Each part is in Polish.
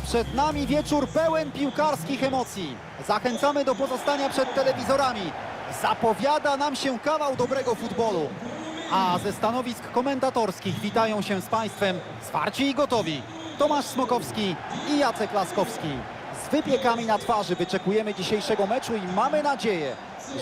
Przed nami wieczór pełen piłkarskich emocji. Zachęcamy do pozostania przed telewizorami. Zapowiada nam się kawał dobrego futbolu. A ze stanowisk komentatorskich witają się z Państwem zwarci i gotowi Tomasz Smokowski i Jacek Laskowski. Z wypiekami na twarzy wyczekujemy dzisiejszego meczu i mamy nadzieję,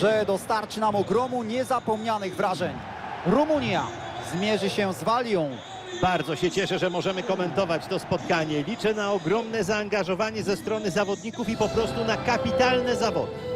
że dostarczy nam ogromu niezapomnianych wrażeń. Rumunia zmierzy się z Walią. Bardzo się cieszę, że możemy komentować to spotkanie. Liczę na ogromne zaangażowanie ze strony zawodników i po prostu na kapitalne zawody.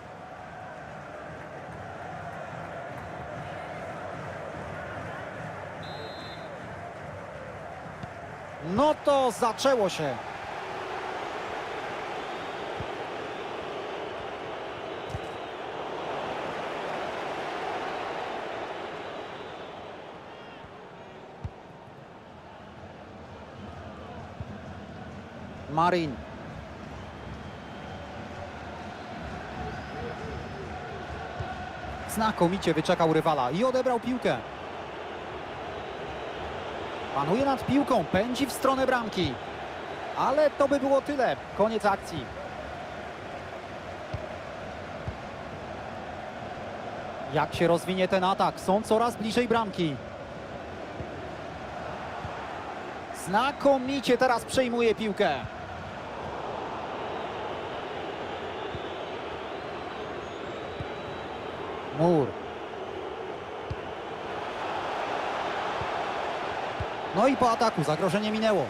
No to zaczęło się. Marin. Znakomicie wyczekał rywala i odebrał piłkę. Panuje nad piłką, pędzi w stronę bramki. Ale to by było tyle. Koniec akcji. Jak się rozwinie ten atak? Są coraz bliżej bramki. Znakomicie teraz przejmuje piłkę. Mur. No i po ataku zagrożenie minęło.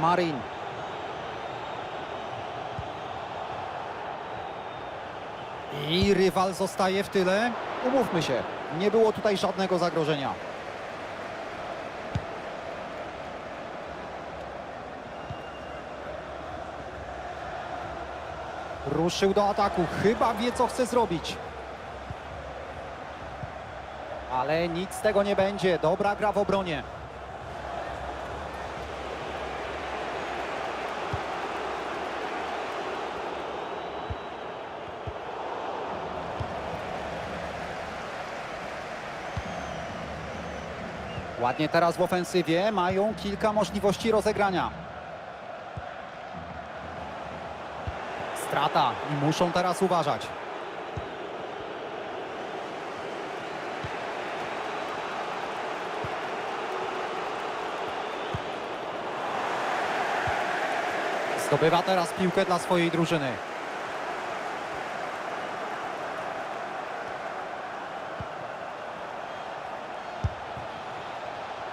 Marin. I rywal zostaje w tyle. Umówmy się, nie było tutaj żadnego zagrożenia. Ruszył do ataku. Chyba wie, co chce zrobić. Ale nic z tego nie będzie. Dobra gra w obronie. Ładnie teraz w ofensywie. Mają kilka możliwości rozegrania. Strata i muszą teraz uważać. Zdobywa teraz piłkę dla swojej drużyny.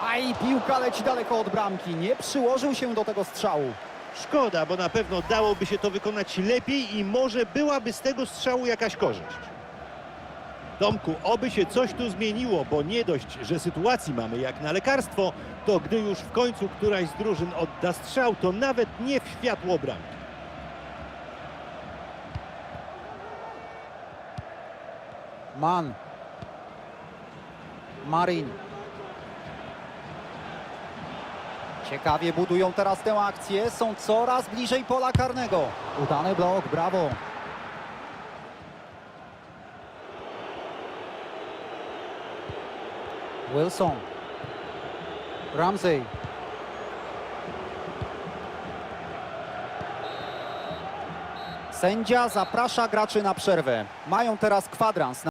A i piłka leci daleko od bramki. Nie przyłożył się do tego strzału. Szkoda, bo na pewno dałoby się to wykonać lepiej i może byłaby z tego strzału jakaś korzyść. Tomku, oby się coś tu zmieniło, bo nie dość, że sytuacji mamy jak na lekarstwo, to gdy już w końcu któraś z drużyn odda strzał, to nawet nie w światło bramki. Man. Marin. Ciekawie budują teraz tę akcję. Są coraz bliżej pola karnego. Udany blok, brawo. Wilson. Ramsey. Sędzia zaprasza graczy na przerwę. Mają teraz kwadrans.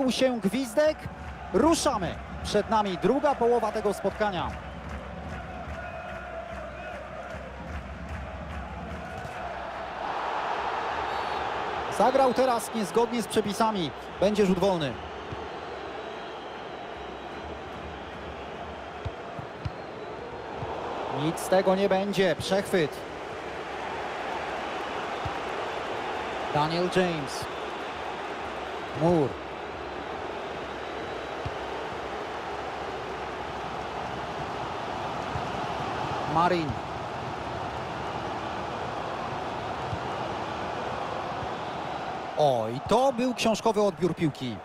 Rozległ się gwizdek. Ruszamy. Przed nami druga połowa tego spotkania. Zagrał teraz niezgodnie z przepisami. Będzie rzut wolny. Nic z tego nie będzie. Przechwyt. Daniel James. Moore. Marin. O, i to był książkowy odbiór piłki.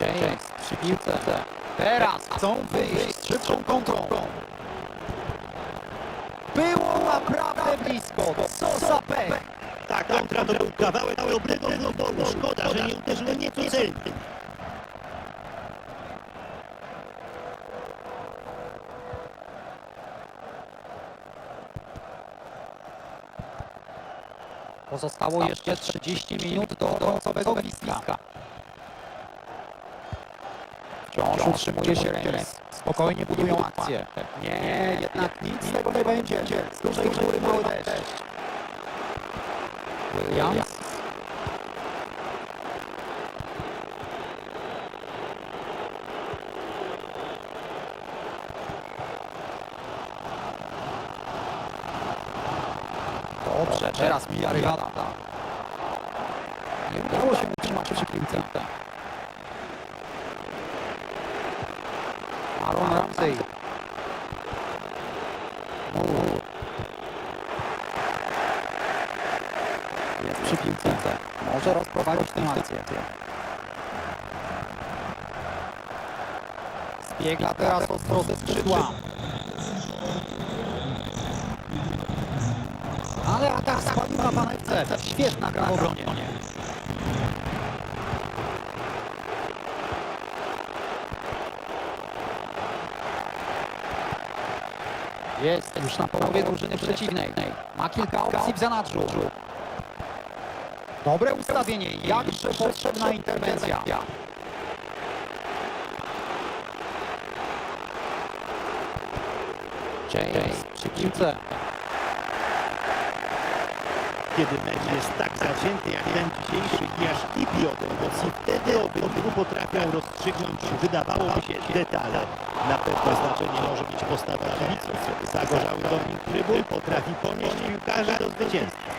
James przy piłce. Teraz chcą wyjść z szybką kontrą. Było naprawdę blisko. Co za pech. Ta kontra to był kawałek dobrego wyboru. Szkoda, że nie uderzył nieco celnie. Pozostało jeszcze 30 minut do końcowego gwizdka. Wciąż utrzymuje się remis. Spokojnie budują akcję. Nie, jednak nic z tego nie będzie. Z dużej góry mały deszcz. Williams. Mija rywala. Nie udało się utrzymać przy piłce. Aaron Ramsey. Jest przy piłce. Może rozprowadzić tę akcję. Zbiegla teraz ostro ze skrzydła. Ale atak spadł na panewce. Świetna gra w obronie. Jest już na połowie drużyny przeciwnej. Ma kilka opcji w zanadrzu. Dobre ustawienie. Jakże potrzebna interwencja. James przy piłce. Kiedy mecz jest tak zacięty jak ten dzisiejszy i aż kipi od emocji, wtedy obydwu potrafią rozstrzygnąć, wydawałoby się, detale. Na pewno znaczenie może mieć postawa kibiców. Zagorzały Dominik Trybun potrafi ponieść piłkarza do zwycięstwa.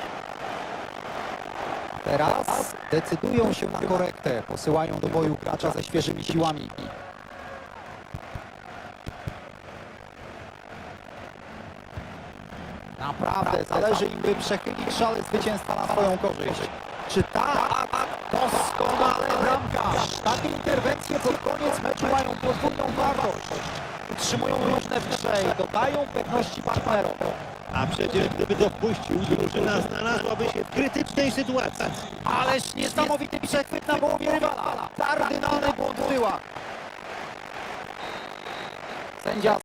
Teraz decydują się na korektę. Posyłają do boju gracza ze świeżymi siłami. Naprawdę zależy im, by przechylić szale zwycięstwa na swoją korzyść. Czy tak? Doskonale bramkarz. Takie interwencje pod koniec meczu mają podwójną wartość. Utrzymują różne w grze i dodają pewności partnerom. A przecież gdyby to wpuścił, drużyna znalazłaby się w krytycznej sytuacji. Ależ niesamowity przechwyt na połowie rywala. Kardynalny błąd w tyłach. Sędzia